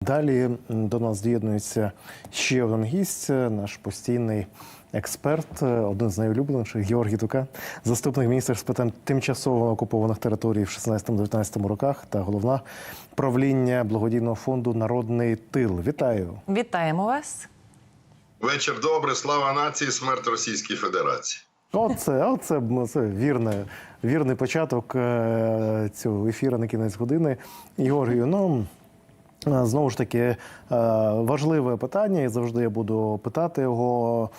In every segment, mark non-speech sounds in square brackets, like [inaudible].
Далі до нас доєднується ще один гість, е, наш постійний експерт, е, один з найулюбленіших Георгій Тука, заступник міністра з питань тимчасово окупованих територій в 16-19 роках та головна правління благодійного фонду Народний тил. Вітаю! Вітаємо вас. Вечір добре, слава нації, смерть Російській Федерації. Оце, оце, ну, це вірне, вірний початок е, цього ефіру на кінець години. Георгію, ну. Е, Знову ж таки, е, важливе питання, і завжди я буду питати його,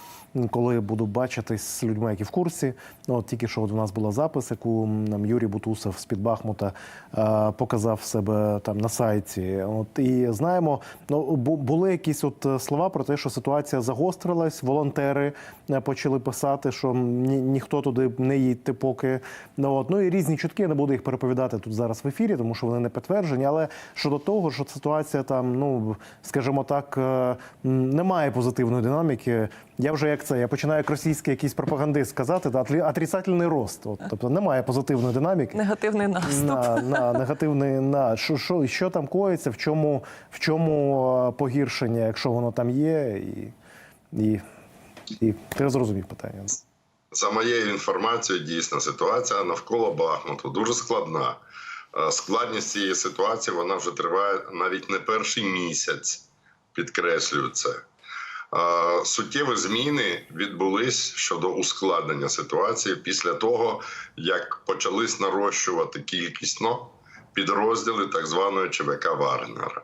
коли буду бачитись з людьми, які в курсі. Ну, от тільки що от у нас була запис, яку нам Юрій Бутусов з-під Бахмута е, показав себе там на сайті. От і знаємо, ну були якісь от слова про те, що ситуація загострилась. Волонтери почали писати, що ні, ніхто туди не їдьте, поки ну от ну і різні чутки. Я не буду їх переповідати тут зараз в ефірі, тому що вони не підтверджені. Але щодо того, що ситуація там, ну скажімо так, е, немає позитивної динаміки. Я вже як це, я починаю як російський якийсь пропагандист сказати, та отрицательний рост. От, тобто немає позитивної динаміки. Негативний наступ. На, на негативний на що, що, що там коїться, в чому, в чому е, погіршення, якщо воно там є, і, і, і ти зрозумів питання. За моєю інформацією, дійсно ситуація навколо Бахмуту дуже складна. Е, Складність цієї ситуації вона вже триває навіть не перший місяць. Підкреслюю це. Е, Суттєві зміни відбулись щодо ускладнення ситуації після того, як почались нарощувати кількісно підрозділи так званої ЧВК Вагнера.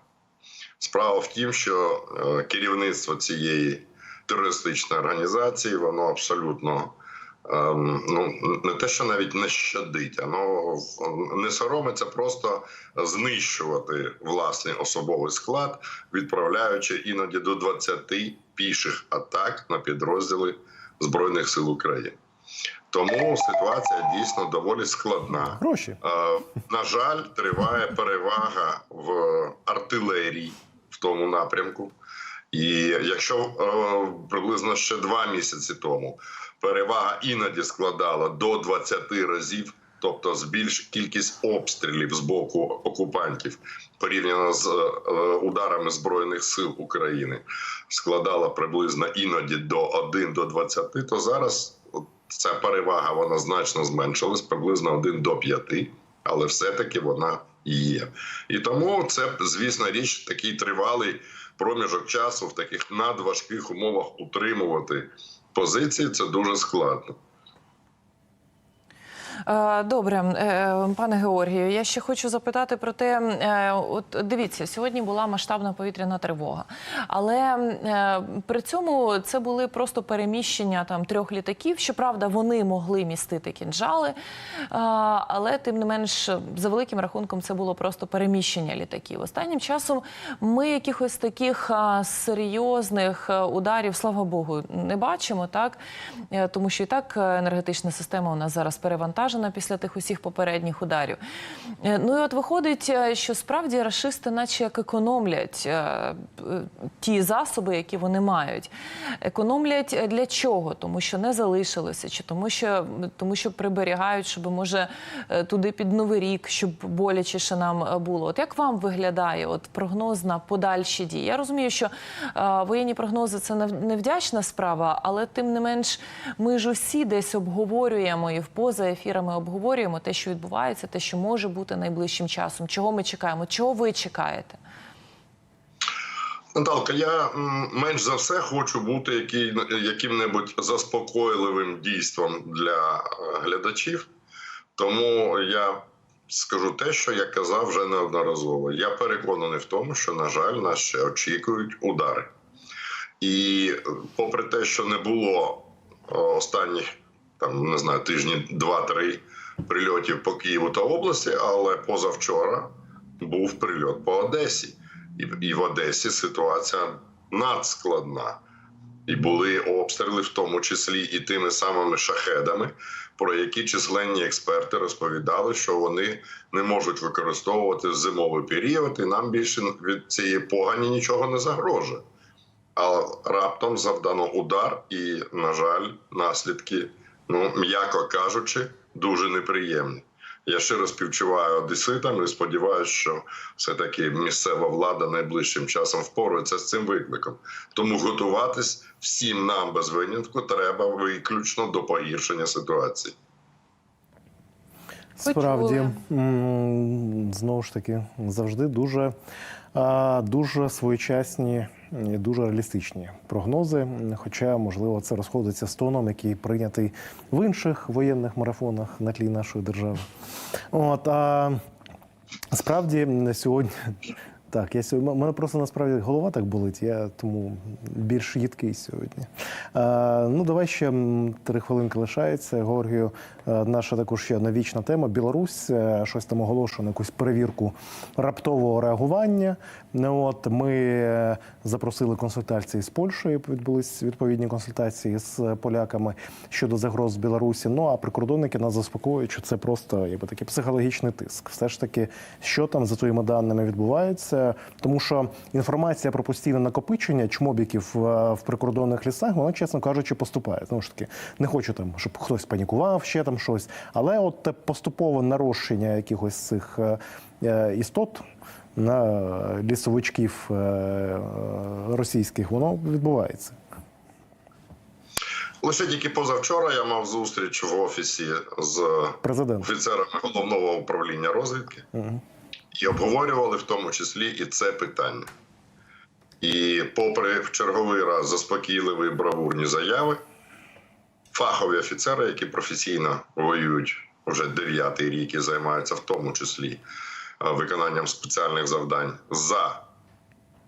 Справа в тім, що е, керівництво цієї терористичної організації воно абсолютно ну не те, що навіть не щадить, воно не соромиться просто знищувати власний особовий склад, відправляючи іноді до 20 піших атак на підрозділи збройних сил України. Тому ситуація дійсно доволі складна. Гроші. Е, На жаль, триває перевага в артилерії в тому напрямку. І якщо е, приблизно ще два місяці тому перевага іноді складала до 20 разів, тобто збільш кількість обстрілів з боку окупантів порівняно з е, ударами збройних сил України, складала приблизно іноді до 1 до 20, то зараз ця перевага вона значно зменшилась, приблизно 1 до 5, але все-таки вона є. І тому це, звісно, річ такий тривалий проміжок часу в таких надважких умовах утримувати позиції. Це дуже складно. Е, Добре, Е, пане Георгію, я ще хочу запитати про те: е, от дивіться, сьогодні була масштабна повітряна тривога, але при цьому це були просто переміщення там трьох літаків. Щоправда, вони могли містити кінжали, але тим не менш, за великим рахунком, це було просто переміщення літаків. Останнім часом ми якихось таких серйозних ударів, слава Богу, не бачимо, так тому що і так енергетична система у нас зараз перевантажена після тих усіх попередніх ударів. Е, Ну і от виходить, е, що справді рашисти, наче як економлять е, ті засоби, які вони мають. Економлять для чого? Тому що не залишилося, чи тому, що тому, що приберігають, щоб може туди під новий рік, щоб болячіше нам було. От як вам виглядає от прогноз на подальші дії? Я розумію, що воєнні прогнози це невдячна справа, але тим не менш, ми ж усі десь обговорюємо і в поза ефірами обговорюємо те, що відбувається, те, що може бути найближчим часом. Чого ми чекаємо? Чого ви чекаєте? Наталка, я менш за все хочу бути яким-небудь заспокойливим дійством для е, глядачів. Тому я скажу те, що я казав вже неодноразово. Я переконаний в тому, що, на жаль, нас ще очікують удари. І попри те, що не було е, останніх там не знаю тижні два-три прильотів по Києву та області, але позавчора був прильот по Одесі, і, і в Одесі ситуація надскладна. І були обстріли, в тому числі і тими самими шахедами, про які численні експерти розповідали, що вони не можуть використовувати в зимовий період, і нам більше від цієї погані нічого не загрожує. А раптом завдано удар, і, на жаль, наслідки, ну м'яко кажучи, дуже неприємні. Я щиро співчуваю одеситам і сподіваюся, що все-таки місцева влада найближчим часом впорається з цим викликом. Тому готуватись всім нам без винятку треба виключно до погіршення ситуації. Справді, знову ж таки, завжди дуже, дуже своєчасні дуже реалістичні прогнози. Хоча, можливо, це розходиться з тоном, який прийнятий в інших воєнних марафонах на тлі нашої держави. От, а справді сьогодні. Так, я сьогодні, мене просто насправді голова так болить, я тому більш їдкий сьогодні. Е, ну, давай ще три хвилинки лишається. Георгію, е, наша також ще новічна тема. Білорусь е, щось там оголошено, якусь перевірку раптового реагування. Ну, от ми е, запросили консультації з Польщею. Відбулись відповідні консультації з поляками щодо загроз Білорусі. Ну а прикордонники нас заспокоюють, що це просто якби такий психологічний тиск. Все ж таки, що там за твоїми даними відбувається, тому що інформація про постійне накопичення чмобіків е, в прикордонних лісах, вона, чесно кажучи, поступає. Знову ж таки, не хочу там, щоб хтось панікував, ще там щось. Але от поступове нарощення якихось цих е, е, істот на лісовичків російських, воно відбувається. Лише тільки позавчора я мав зустріч в офісі з Президент. офіцерами головного управління розвідки і обговорювали в тому числі і це питання. І, попри в черговий раз заспокійливі бравурні заяви, фахові офіцери, які професійно воюють вже дев'ятий рік і займаються в тому числі е, виконанням спеціальних завдань за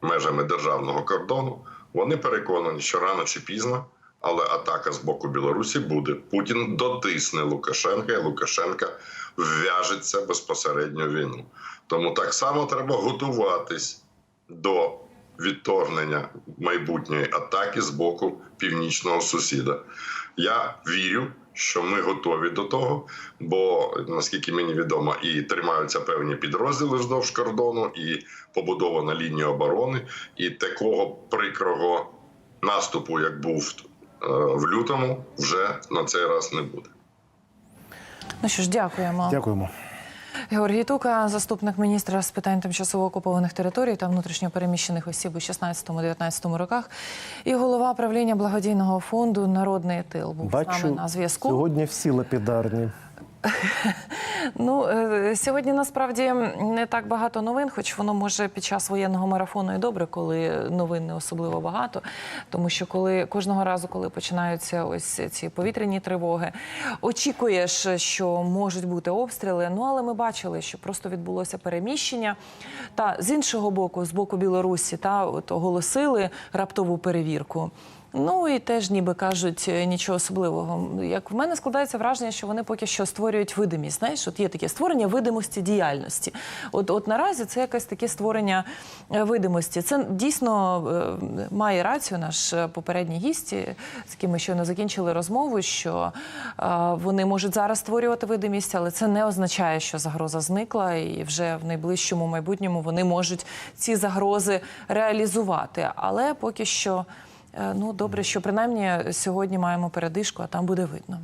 межами державного кордону, вони переконані, що рано чи пізно, але атака з боку Білорусі буде. Путін дотисне Лукашенка, і Лукашенка вв'яжеться безпосередньо в війну. Тому так само треба готуватись до відторгнення майбутньої атаки з боку північного сусіда. Я вірю, що ми готові до того, бо наскільки мені відомо, і тримаються певні підрозділи вздовж кордону, і побудована лінія оборони, і такого прикрого наступу, як був е, в лютому, вже на цей раз не буде. Ну що ж, дякуємо. Дякуємо. Георгій Тука, заступник міністра з питань тимчасово окупованих територій та внутрішньо переміщених осіб у 16-19 роках, і голова правління благодійного фонду Народний тил був з нами на зв'язку. сьогодні всі лапідарні. [laughs] Ну е, сьогодні насправді не так багато новин, хоч воно може під час воєнного марафону і добре, коли новин не особливо багато. Тому що коли кожного разу, коли починаються ось ці повітряні тривоги, очікуєш, що можуть бути обстріли. Ну але ми бачили, що просто відбулося переміщення. Та з іншого боку, з боку Білорусі, та от оголосили раптову перевірку. Ну і теж, ніби кажуть, е, нічого особливого. Як в мене складається враження, що вони поки що створюють видимість. Знаєш, от є таке створення видимості діяльності. От, от наразі це якесь таке створення е, видимості. Це дійсно е, має рацію наш попередній гість, з яким ми щойно закінчили розмову, що вони можуть зараз створювати видимість, але це не означає, що загроза зникла, і вже в найближчому майбутньому вони можуть ці загрози реалізувати. Але поки що. Е, Ну, добре, що принаймні сьогодні маємо передишку, а там буде видно.